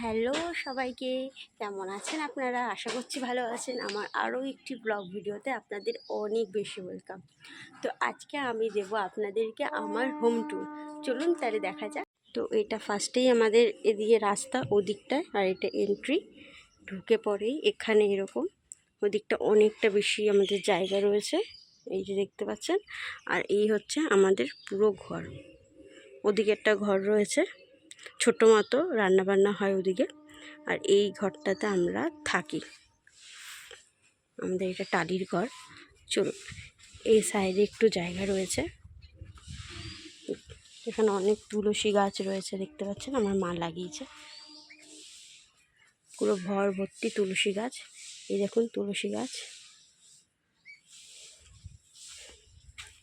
Hello সবাইকে, কেমন আছেন আপনারা? আশা করছি ভালো আছেন। আমার আরও একটি ব্লগ ভিডিওতে আপনাদের অনেক বেশি ওয়েলকাম তো আজকে আমি দেব আপনাদেরকে আমার হোম ট্যুর চলুন তাহলে দেখা যাক। তো এটা ফার্স্টেই আমাদের এদিকে রাস্তা, ওদিকটায়, আর এটা এন্ট্রি ঢুকে পরেই এখানে এরকম। ওদিকটা অনেকটা বেশি আমাদের জায়গা রয়েছে, এই যে দেখতে পাচ্ছেন। আর এই হচ্ছে আমাদের পুরো ঘর। ওদিকে একটা ঘর রয়েছে। ছোটো মতো রান্নাবান্না হয় ওদিকে। আর এই ঘরটাতে আমরা থাকি। আমাদের এটা টালির ঘর। চলুন, এই সাইডে একটু জায়গা রয়েছে। এখানে অনেক তুলসী গাছ রয়েছে, দেখতে পাচ্ছেন? আমার মা লাগিয়েছে। পুরো ভর ভর্তি তুলসী গাছ। এই দেখুন তুলসী গাছ।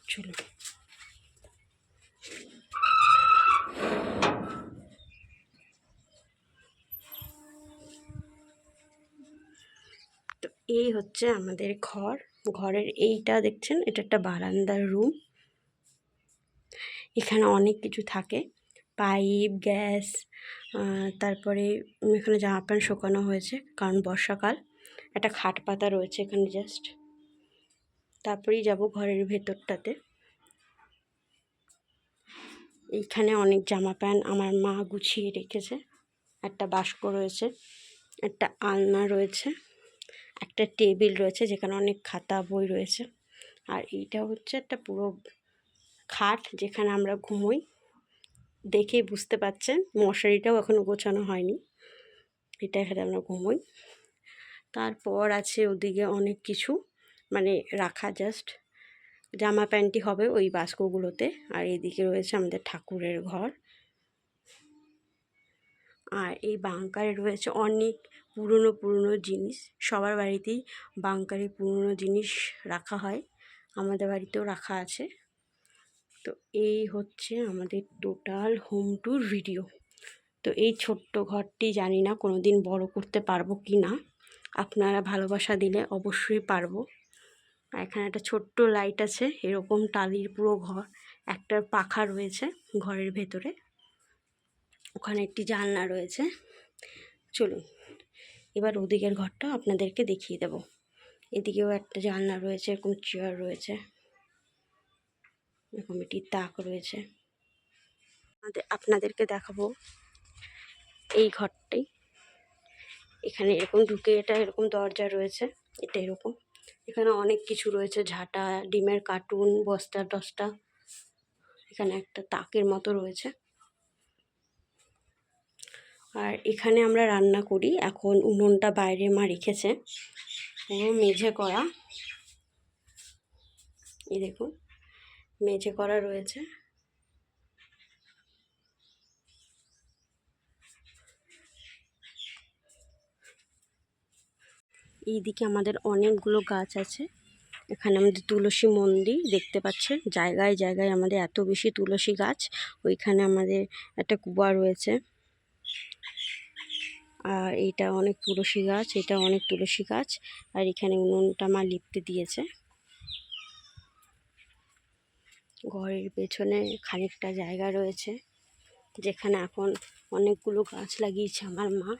চলুন। এই হচ্ছে আমাদের ঘর। ঘরের এইটা দেখছেন, এটা একটা বারান্দার রুম। এখানে অনেক কিছু থাকে। পাইপ, গ্যাস তারপরে এখানে জামা প্যান্ট শুকানো হয়েছে, কারণ বর্ষাকাল। একটা খাট পাতা রয়েছে এখানে জাস্ট তারপরেই যাব ঘরের ভেতরটাতে। এইখানে অনেক জামা প্যান্ট আমার মা গুছিয়ে রেখেছে। একটা বাস্ক রয়েছে, একটা আলনা রয়েছে। একটা টেবিল রয়েছে যেখানে অনেক খাতা বই রয়েছে। আর এইটা হচ্ছে একটা পুরো খাট যেখানে আমরা ঘুমোই। দেখেই বুঝতে পাচ্ছেন, মশারিটাও এখনও গোছানো হয়নি। এটা এখানে আমরা ঘুমোই। তারপর আছে ওদিকে অনেক কিছু মানে রাখা জাস্ট জামা প্যান্টই হবে ওই বাস্কগুলোতে। আর এদিকে রয়েছে আমাদের ঠাকুরের ঘর। আর এই বাংকারে রয়েছে অনেক পুরনো পুরনো জিনিস। সবার বাড়িতেই বাংকারে পুরনো জিনিস রাখা হয়। আমাদের বাড়িতেও রাখা আছে। তো এই হচ্ছে আমাদের টোটাল হোম ট্যুর ভিডিও। তো এই ছোট্ট ঘরটি জানি না কোনো দিন বড়ো করতে পারব কি না। আপনারা ভালোবাসা দিলে অবশ্যই পারব। এখানে একটা ছোট্ট লাইট আছে, এরকম টালির পুরো ঘর। একটা পাখা রয়েছে ঘরের ভেতরে। ওখানে একটি জানলা রয়েছে। চলুন, এবার ওদিকের ঘরটা আপনাদেরকে দেখিয়ে দেব। এদিকেও একটা জানলা রয়েছে, এরকম চেয়ার রয়েছে। এরকম একটি তাক রয়েছে। আপনাদেরকে দেখাবো এই ঘরটাই। এখানে এরকম ঢুকে, এটা এরকম দরজা রয়েছে, এটা এরকম। এখানে অনেক কিছু রয়েছে, ঝাঁটা, ডিমের কার্টুন বস্তা টস্তা এখানে একটা তাকের মতো রয়েছে। আর এখানে আমরা রান্না করি। এখন উনুনটা বাইরে মা রেখেছে। পুরো মেঝে করা। এই দেখুন, মেঝে করা রয়েছে। এইদিকে আমাদের অনেকগুলো গাছ আছে। এখানে আমাদের তুলসী মন্দির দেখতে পাচ্ছেন। জায়গায় জায়গায় আমাদের এত বেশি তুলসী গাছ। ওইখানে আমাদের একটা কুয়া রয়েছে। আর এটা অনেক তুলসী গাছ, এটা অনেক তুলসী গাছ, আর এখানে উনুনটা মা লিপতে দিয়েছে। ঘরের পেছনে খানিকটা জায়গা রয়েছে, যেখানে এখন অনেকগুলো গাছ লাগিয়েছে আমার মা।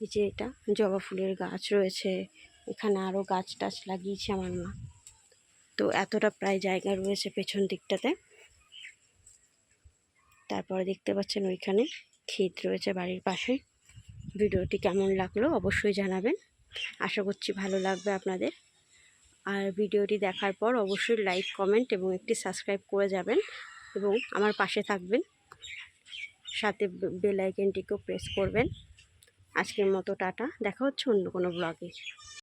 এই যে এটা জবা ফুলের গাছ রয়েছে, এখানে আরও গাছ টাছ লাগিয়েছে আমার মা। তো এতটা প্রায় জায়গা রয়েছে পেছন দিকটাতে। তারপরে দেখতে পাচ্ছেন ওইখানে ক্ষেত রয়েছে বাড়ির পাশে। ভিডিওটি কেমন লাগল অবশ্যই জানাবেন। আশা করছি ভালো লাগবে আপনাদের। আর ভিডিওটি দেখার পর অবশ্যই লাইক, কমেন্ট এবং একটি সাবস্ক্রাইব করে যাবেন এবং আমার পাশে থাকবেন। সাথে বেল আইকনটিকেও প্রেস করবেন। আজকের মতো টাটা, দেখা হচ্ছে অন্য কোনো ব্লগে।